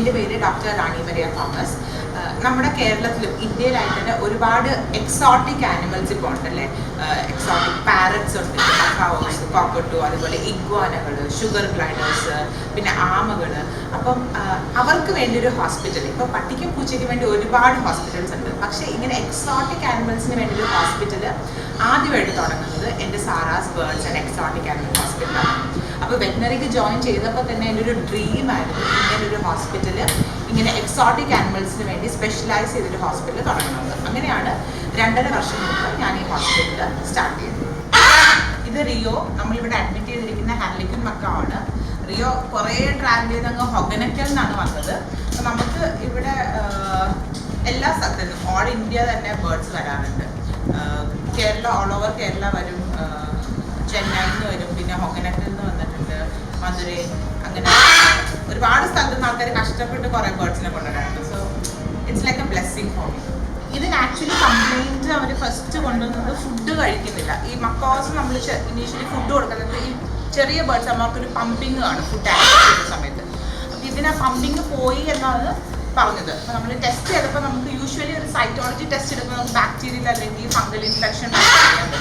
എന്റെ പേര് ഡോക്ടർ റാണി Maria Thomas. നമ്മുടെ കേരളത്തിലും ഇന്ത്യയിലായിട്ട് തന്നെ ഒരുപാട് എക്സോട്ടിക് ആനിമൽസ് ഇപ്പോൾ ഉണ്ടല്ലേ? എക്സോട്ടിക് പാരറ്റ്സ് ഉണ്ട്. കക്കാവോസ് കോക്കട്ടു അതുപോലെ ഇഗ്വാനകൾ ഷുഗർ ഗ്ലൈഡേഴ്സ് പിന്നെ ആമകൾ അപ്പം അവർക്ക് വേണ്ടി ഒരു ഹോസ്പിറ്റൽ ഇപ്പോൾ പട്ടിക്കും പൂച്ചയ്ക്ക് വേണ്ടി ഒരുപാട് ഹോസ്പിറ്റൽസ് ഉണ്ട്. പക്ഷേ ഇങ്ങനെ എക്സോട്ടിക് ആനിമൽസിന് വേണ്ടി ഒരു ഹോസ്പിറ്റൽ ആദ്യമായിട്ട് തുടങ്ങുന്നത് എന്റെ Sara's birds and exotic animal ഹോസ്പിറ്റലാണ് അപ്പോൾ വെറ്റിനറിക്ക് ജോയിൻ ചെയ്തപ്പോൾ തന്നെ എന്റെ ഒരു ഡ്രീം ആയിരുന്നു. ഇങ്ങനെ ഒരു ഹോസ്പിറ്റൽ ഇങ്ങനെ എക്സോട്ടിക് ആനിമൽസിന് വേണ്ടി സ്പെഷ്യലൈസ് ചെയ്തൊരു ഹോസ്പിറ്റൽ തുടങ്ങുന്നത്. അങ്ങനെയാണ് രണ്ടര വർഷം മുമ്പ് ഞാൻ ഈ ഹോസ്പിറ്റൽ സ്റ്റാർട്ട് ചെയ്തത്. ഇത് റിയോ നമ്മളിവിടെ അഡ്മിറ്റ് ചെയ്തിരിക്കുന്ന ഹാർലിക്കൻ മക്കാണ് റിയോ കുറേ ട്രാവൽ ചെയ്ത് അങ്ങ് ഹൊഗനക്കൽ നിന്നാണ് വന്നത്. അപ്പോൾ നമുക്ക് ഇവിടെ എല്ലാ സ്ഥലത്തും ഓൾ ഇന്ത്യ തന്നെ ബേർഡ്സ് വരാറുണ്ട്. കേരള ഓൾ ഓവർ കേരള വരും. ചെന്നൈയിൽ നിന്ന് വരും പിന്നെ ഹൊഗനക്കൽ നിന്ന് വന്നിട്ടുണ്ട് മധുര അങ്ങനെ ഒരുപാട് സ്ഥലത്ത് നിന്ന് ആൾക്കാർ കഷ്ടപ്പെട്ട് കുറേ ബേർഡ്സിനെ കൊണ്ടുവരാറുണ്ട്. So it's like a blessing for me ഇതിന് ആക്ച്വലി കംപ്ലൈന്റ് അവർ ഫസ്റ്റ് കൊണ്ടുവന്നത് ഫുഡ് കഴിക്കുന്നില്ല. ഈ മക്കോസ് നമ്മൾ ഇനീഷ്യലി ഫുഡ് കൊടുക്കുന്നത് ഈ ചെറിയ ബേർഡ്സ് അവർക്കൊരു പമ്പിങ് ആണ്. ഫുഡ് ആക്ട് ചെയ്യുന്ന സമയത്ത്. അപ്പോൾ ഇതിന് പമ്പിങ് പോയി എന്നാണ് പറഞ്ഞത്. അപ്പോൾ നമ്മൾ ടെസ്റ്റ് ചെയ്തപ്പോൾ നമുക്ക് യൂഷ്വലി ഒരു സൈറ്റോളജി ടെസ്റ്റ് എടുക്കുമ്പോൾ നമുക്ക് ബാക്ടീരിയൽ അല്ലെങ്കിൽ ഫംഗൽ ഇൻഫെക്ഷൻ പക്ഷെ പറ്റും.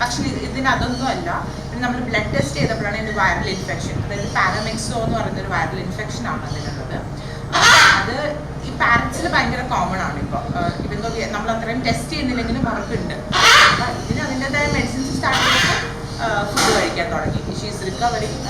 പക്ഷേ ഇത് ഇതിന് അതൊന്നും അല്ല. പിന്നെ നമ്മൾ ബ്ലഡ് ടെസ്റ്റ് ചെയ്തപ്പോഴാണ് ഇതിന് വൈറൽ ഇൻഫെക്ഷൻ അതായത് പാരമെക്സോ എന്ന് പറയുന്ന ഒരു വൈറൽ ഇൻഫെക്ഷൻ ആണ് അതിനുള്ളത്. അത് ഈ പാരൻസിൽ ഭയങ്കര കോമൺ ആണ് ഇപ്പോൾ ഇവൻ നമ്മൾ അത്രയും ടെസ്റ്റ് ചെയ്യുന്നില്ലെങ്കിലും അപ്പം ഇതിന് അതിന്റെതായ മെഡിസിൻസ് സ്റ്റാർട്ട് ചെയ്തിട്ട് ഫുഡ് കഴിക്കാൻ തുടങ്ങി. ഷീസ് റിക്കവറിങ്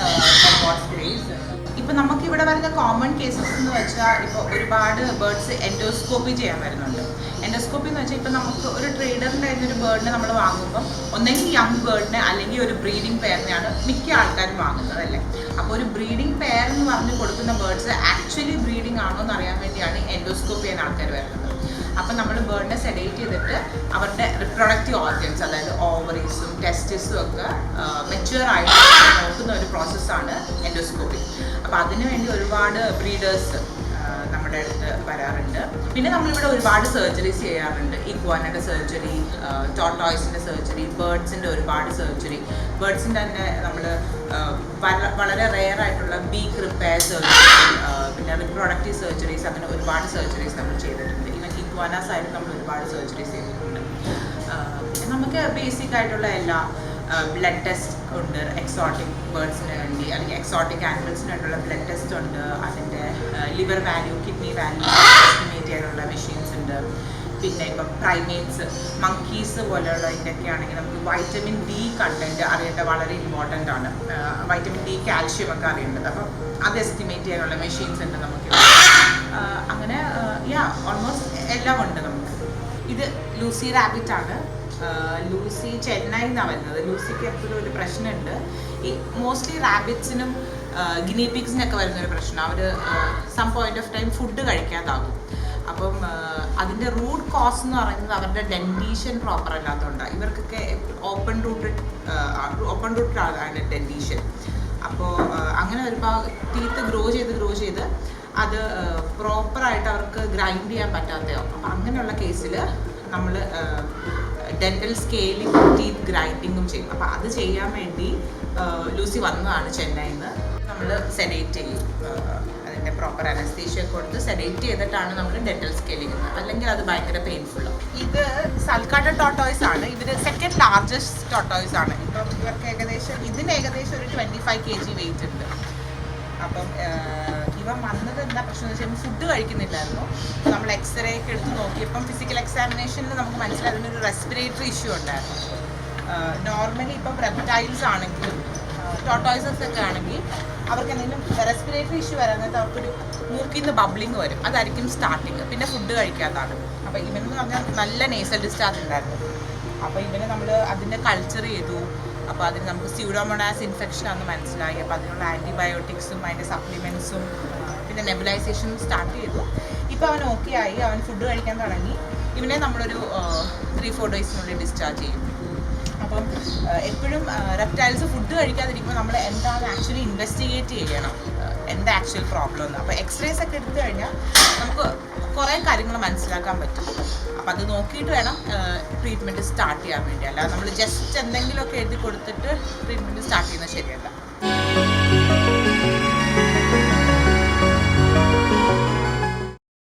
ഇപ്പം നമുക്ക് ഇവിടെ വരുന്ന കോമൺ കേസസ് എന്ന് വെച്ചാൽ ഇപ്പോൾ ഒരുപാട് ബേർഡ്സ് എൻഡോസ്കോപ്പി ചെയ്യാൻ വരുന്നുണ്ട്. എൻഡോസ്കോപ്പി എന്ന് വെച്ചാൽ ഇപ്പം നമുക്ക് ഒരു ട്രേഡറിന്റെ ഒരു ബേർഡിനെ നമ്മൾ വാങ്ങുമ്പം ഒന്നെങ്കിൽ യങ് ബേർഡിനെ അല്ലെങ്കിൽ ഒരു ബ്രീഡിംഗ് പെയറിനെയാണ് മിക്ക ആൾക്കാരും വാങ്ങുന്നത് അല്ലേ? അപ്പോൾ ഒരു ബ്രീഡിംഗ് പെയർ എന്ന് പറഞ്ഞ് കൊടുക്കുന്ന ബേർഡ്സ് ആക്ച്വലി ബ്രീഡിംഗ് ആണോ എന്ന് അറിയാൻ വേണ്ടിയാണ് എൻഡോസ്കോപ്പി ചെയ്യുന്ന ആൾക്കാർ വരുന്നത്. അപ്പം നമ്മൾ ബേർഡിനെ സെഡേറ്റ് ചെയ്തിട്ട് അവരുടെ റിപ്രൊഡക്റ്റീവ് ഓർഗൻസ് അതായത് ഓവറീസും ടെസ്റ്റിസും ഒക്കെ മെച്ചുവർ ആയിട്ട് നോക്കുന്ന ഒരു പ്രോസസ്സാണ് ഒരുപാട് നമ്മുടെ അടുത്ത് വരാറുണ്ട്. പിന്നെ നമ്മളിവിടെ ഒരുപാട് സർജറീസ് ചെയ്യാറുണ്ട്. ഇക്വാനയുടെ സർജറി ടോട്ടോയ്സിന്റെ സർജറി ബേർഡ്സിന്റെ ഒരുപാട് സർജറി ബേർഡ്സിന്റെ തന്നെ നമ്മൾ വളരെ റെയർ ആയിട്ടുള്ള ബീക്ക് റിപ്പയർ സർജറി പിന്നെ റിപ്രൊഡക്റ്റീവ് സർജറീസ് അങ്ങനെ ഒരുപാട് സർജറീസ് നമ്മൾ ചെയ്തിട്ടുണ്ട്. ഈവൻ ഇക്വാനാസ് ആയിട്ട് നമ്മൾ ഒരുപാട് സർജറീസ് ചെയ്തിട്ടുണ്ട്. നമുക്ക് ബേസിക് ആയിട്ടുള്ള എല്ലാ ബ്ലഡ് ടെസ്റ്റ് ഉണ്ട് എക്സോട്ടിക് ബേർഡ്സിന് വേണ്ടി അല്ലെങ്കിൽ എക്സോട്ടിക് ആനിമൽസിന് വേണ്ടിയുള്ള ബ്ലഡ് ടെസ്റ്റ് ഉണ്ട് അതിന്റെ liver value kidney value estimate ചെയ്യാനുള്ള മെഷീൻസ് ഉണ്ട്. പിന്നെ ഇപ്പം പ്രൈമേറ്റ്സ് മങ്കീസ് പോലെയുള്ള ഇതിന്റെയൊക്കെ ആണെങ്കിൽ നമുക്ക് വൈറ്റമിൻ ഡി കണ്ടന്റ് അറിയേണ്ട വളരെ ഇമ്പോർട്ടന്റ് ആണ്. വൈറ്റമിൻ ഡി കാൽഷ്യം ഒക്കെ അറിയേണ്ടത്. അപ്പം അത് എസ്റ്റിമേറ്റ് ചെയ്യാനുള്ള മെഷീൻസ് ഉണ്ട് നമുക്ക്. അങ്ങനെ യാ ഓൾമോസ്റ്റ് എല്ലാം ഉണ്ട് നമുക്ക്. ഇത് ലൂസി റാബിറ്റ് ആണ്. ലൂസി ചെന്നൈ എന്നാണ് വരുന്നത്. ലൂസിക്ക് എപ്പോഴും ഒരു പ്രശ്നമുണ്ട്. ഈ മോസ്റ്റ്ലി റാബിറ്റ്സിനും ഗിനിപിക്സിനൊക്കെ വരുന്നൊരു പ്രശ്നം. അവർ some point of time food കഴിക്കാതാകും. അപ്പം അതിന്റെ റൂട്ട് കോസ് എന്ന് പറയുന്നത് അവരുടെ ഡെന്റീഷൻ പ്രോപ്പർ അല്ലാത്തതുകൊണ്ടാണ് ഇവർക്കൊക്കെ ഓപ്പൺ റൂട്ടഡ് ഓപ്പൺ റൂട്ടഡ് ആണ് ഡെന്റീഷൻ അപ്പോൾ അങ്ങനെ ഒരുപാട് ടീത്ത് ഗ്രോ ചെയ്ത് ഗ്രോ ചെയ്ത് അത് പ്രോപ്പറായിട്ട് അവർക്ക് ഗ്രൈൻഡ് ചെയ്യാൻ പറ്റാത്തയോ അപ്പം അങ്ങനെയുള്ള കേസിൽ നമ്മൾ ഡെന്റൽ സ്കെയിലിങ്ങും ടീത്ത് ഗ്രൈൻഡിങ്ങും ചെയ്യും. അപ്പോൾ അത് ചെയ്യാൻ വേണ്ടി ലൂസി വന്നതാണ് ചെന്നൈയിൽ നിന്ന് നമ്മൾ സെഡേറ്റ് ചെയ്യും അതിന്റെ പ്രോപ്പർ അനസ്തീഷ്യ കൊടുത്ത് സെഡേറ്റ് ചെയ്തിട്ടാണ് നമ്മൾ ഡെന്റൽ സ്കെയിലിങ് അല്ലെങ്കിൽ അത് ഭയങ്കര പെയിൻഫുള്ളാണ് ഇത് സൽക്കാട്ട ടോട്ടോയ്സ് ആണ്. ഇവർ സെക്കൻഡ് ലാർജസ്റ്റ് ടോട്ടോയ്സ് ആണ്. ഇപ്പം ഇവർക്ക് ഏകദേശം ഇതിന് ഏകദേശം ഒരു twenty five K G weight ഉണ്ട്. അപ്പം ഇവ വന്നത് എന്താ പ്രശ്നം എന്ന് വെച്ചാൽ ഫുഡ് കഴിക്കുന്നില്ലായിരുന്നു. നമ്മൾ എക്സ്റേ ഒക്കെ എടുത്ത് നോക്കിയപ്പം ഫിസിക്കൽ എക്സാമിനേഷനിൽ നമുക്ക് മനസ്സിലായി അതിനൊരു റെസ്പിറേറ്ററി ഇഷ്യൂ ഉണ്ടായിരുന്നു. നോർമലി ഇപ്പം റെപ്റ്റൈൽസ് ആണെങ്കിലും ടോട്ടോയ്സസ് ഒക്കെ ആണെങ്കിൽ അവർക്ക് എന്തെങ്കിലും റെസ്പിറേറ്ററി ഇഷ്യൂ വരാൻ നേരത്ത് അവർക്കൊരു മൂക്കിൽ നിന്ന് ബബ്ലിങ് വരും. അതായിരിക്കും സ്റ്റാർട്ടിങ് പിന്നെ ഫുഡ് കഴിക്കാത്തതാണ്. അപ്പോൾ ഇവനെന്ന് പറഞ്ഞാൽ നല്ല നേസൽ ഡിസ്ചാർജ് ഉണ്ടായിരുന്നു. അപ്പോൾ ഇവനെ നമ്മൾ അതിന്റെ കൾച്ചർ ചെയ്തു. അപ്പോൾ അതിന് നമുക്ക് സ്യൂഡോമോണാസ് ഇൻഫെക്ഷൻ ആണെന്ന് മനസ്സിലായി. അപ്പോൾ അതിനുള്ള ആന്റിബയോട്ടിക്സും അതിന്റെ സപ്ലിമെൻസും പിന്നെ നെബുലൈസേഷനും സ്റ്റാർട്ട് ചെയ്തു. ഇപ്പോൾ അവൻ ഓക്കെ ആയി. അവൻ ഫുഡ് കഴിക്കാൻ തുടങ്ങി. ഇവനെ നമ്മളൊരു ത്രീ ഫോർ ഡേയ്സിനുള്ളിൽ ഡിസ്ചാർജ് ചെയ്യും. അപ്പം എപ്പോഴും റെപ്റ്റൈൽസ് ഫുഡ് കഴിക്കാതിരിക്കുമ്പോൾ നമ്മൾ എന്താണ് ആക്ച്വലി ഇൻവെസ്റ്റിഗേറ്റ് ചെയ്യണം. എന്താ ആക്ച്വൽ പ്രോബ്ലം എന്ന്. അപ്പോൾ എക്സ്റേസ് ഒക്കെ എടുത്തു കഴിഞ്ഞാൽ നമുക്ക് കുറേ കാര്യങ്ങൾ മനസ്സിലാക്കാൻ പറ്റും. അപ്പം അത് നോക്കിയിട്ട് വേണം ട്രീറ്റ്മെന്റ് സ്റ്റാർട്ട് ചെയ്യാൻ വേണ്ടി. നമ്മൾ ജസ്റ്റ് എന്തെങ്കിലുമൊക്കെ എഴുതി കൊടുത്തിട്ട് ട്രീറ്റ്മെന്റ് സ്റ്റാർട്ട് ചെയ്യുന്നത് ശരിയല്ല.